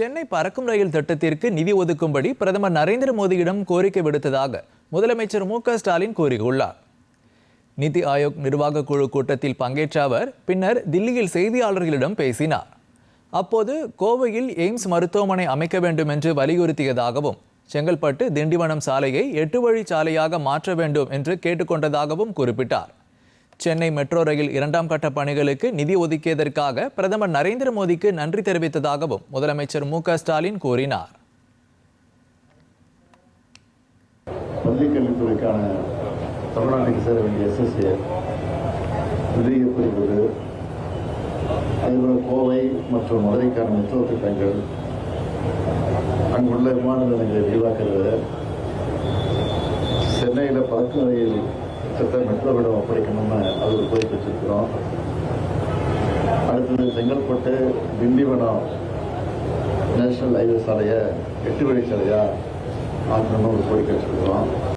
சென்னை பறக்கும் ரயில் திட்டத்திற்கு நிதி ஒதுக்கும்படி பிரதமர் நரேந்திர மோடியிடம் கோரிக்கை விடுத்ததாக முதலமைச்சர் மு க ஸ்டாலின் கூறியுள்ளார். நிதி ஆயோக் நிர்வாக குழு கூட்டத்தில் பங்கேற்ற அவர் பின்னர் தில்லியில் செய்தியாளர்களிடம் பேசினார். அப்போது கோவையில் எய்ம்ஸ் மருத்துவமனை அமைக்க வேண்டும் என்று வலியுறுத்தியதாகவும் செங்கல்பட்டு திண்டிவனம் சாலையை எட்டு வழி சாலையாக மாற்ற வேண்டும் என்று கேட்டுக்கொண்டதாகவும் குறிப்பிட்டார். சென்னை மெட்ரோ ரயில் இரண்டாம் கட்ட பணிகளுக்கு நிதி ஒதுக்கியதற்காக பிரதமர் நரேந்திர மோடிக்கு நன்றி தெரிவித்ததாகவும் முதலமைச்சர் மு க ஸ்டாலின் கூறினார். பள்ளிக்கல்வித்துறைக்கான தமிழ்நாட்டுக்கு சேர வேண்டிய எஸ்எஸ்ஏ அதேபோல் கோவை மற்றும் மதுரைக்கான மெட்ரோ திட்டங்கள் அங்குள்ள விமான நிலையங்களை விரிவாக்குறது சென்னையில் பறக்கும் ரயில் திட்டம் ஒப்படைக்கணும்னு அது ஒரு கோரிக்கை வச்சிருக்கிறோம். அடுத்தது செங்கல்பட்டு திண்டிவனம் நேஷனல் ஹைவே சாலையை எட்டு வழி சாலையாக ஆக்கணும்னு ஒரு கோரிக்கை வச்சிருக்கிறோம்.